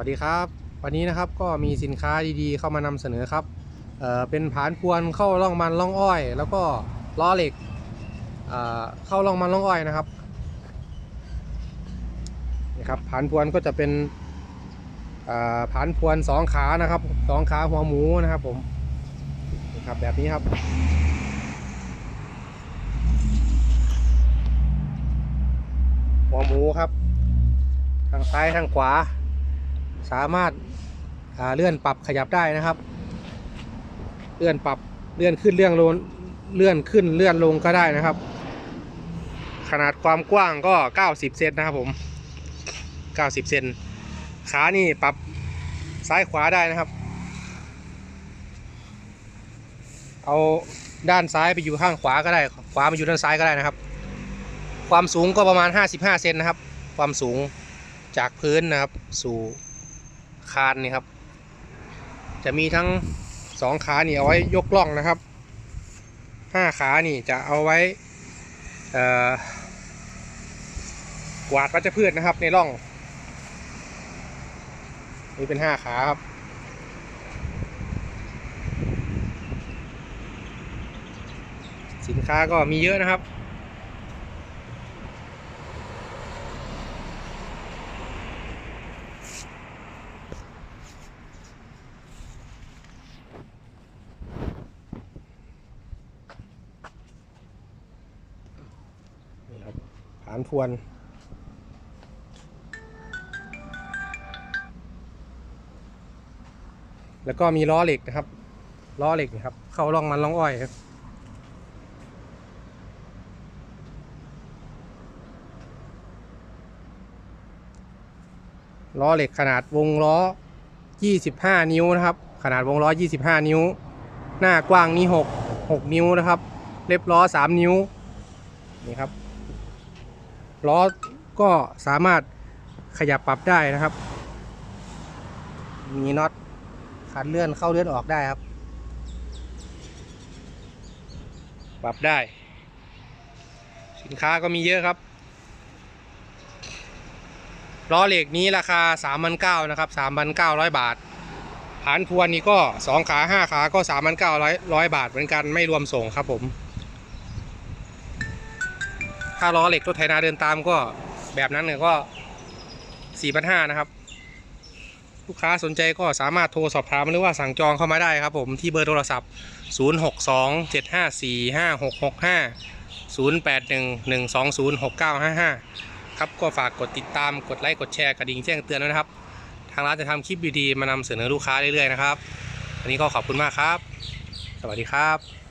วัสดีครับ วันนี้นะครับก็มีสินค้าดีๆ เข้ามานำเสนอครับเเป็นผานพวนเข้าร่องมันร่องอ้อย แล้วก็ล้อเหล็กเเข้าร่องมันร่องอ้อยนะครับนี่ครับผานพวนก็จะเป็นผานพวนสองขานะครับสองขาหัวหมูนะครับผมนี่ครับแบบนี้ครับหัวหมูครับ ทางซ้ายทางขวา สามารถาเลื่อนปรับขยับได้นะครับ เลื่อนปรับเลื่อนขึ้นเลื่อนลงเลื่อนขึ้นเลื่อนลงก็ได้นะครับ ขนาดความกว้างก็ 90 เซนนะครับผม 90 เซนขานี่ปรับซ้ายขวาได้นะครับ เอาด้านซ้ายไปอยู่ข้างขวาก็ได้ ขวามาอยู่ด้านซ้ายก็ได้นะครับ ความสูงก็ประมาณ 55 เซนนะครับ ความสูงจากพื้นนะครับสู่ คานนี่ครับ จะมีทั้งสองขานี่เอาไว้ยกล่องนะครับห้าขานี่จะเอาไว้กวาดวัชพืชนะครับ ในร่อง นี่เป็นห้าขาครับสินค้าก็มีเยอะนะครับานพวน แล้วก็มีล้อเหล็กนะครับล้อเหล็กนะครับ เข้าร่องมันร่องอ้อยครับล้อเหล็กขนาดวงล้อ 25 นิ้วนะครับ ขนาดวงล้อ 25 นิ้ว หน้ากว้างนี่6 6 นิ้วนะครับ เล็บล้อ 3 นิ้ว นี่ครับ ล้อก็สามารถขยับปรับได้นะครับ มีน็อตขันเลื่อนเข้าเลื่อนออกได้ครับ ปรับได้ สินค้าก็มีเยอะครับล้อเหล็กนี้ราคา 3,900นะครับ 3,900 บาทฐานพวนนี้ก็ 2 ขา 5 ขาก็ 3,900ร้อยบาทเหมือนกันไม่รวมส่งครับผม ถ้าล้อเหล็กรถไถนาเดินตามก็แบบนั้นเนี่ยก็4,500นะครับ ลูกค้าสนใจก็สามารถโทรสอบถามหรือว่าสั่งจองเข้ามาได้ครับผมที่เบอร์โทรศัพท์ 062 754 5665 081 120 6955 ครับก็ฝากกดติดตามกดไลค์กดแชร์กระดิ่งแจ้งเตือนด้วยนะครับ ทางร้านจะทำคลิปดีๆมานำเสนอลูกค้าเรื่อยๆนะครับ วันนี้ก็ขอบคุณมากครับ สวัสดีครับ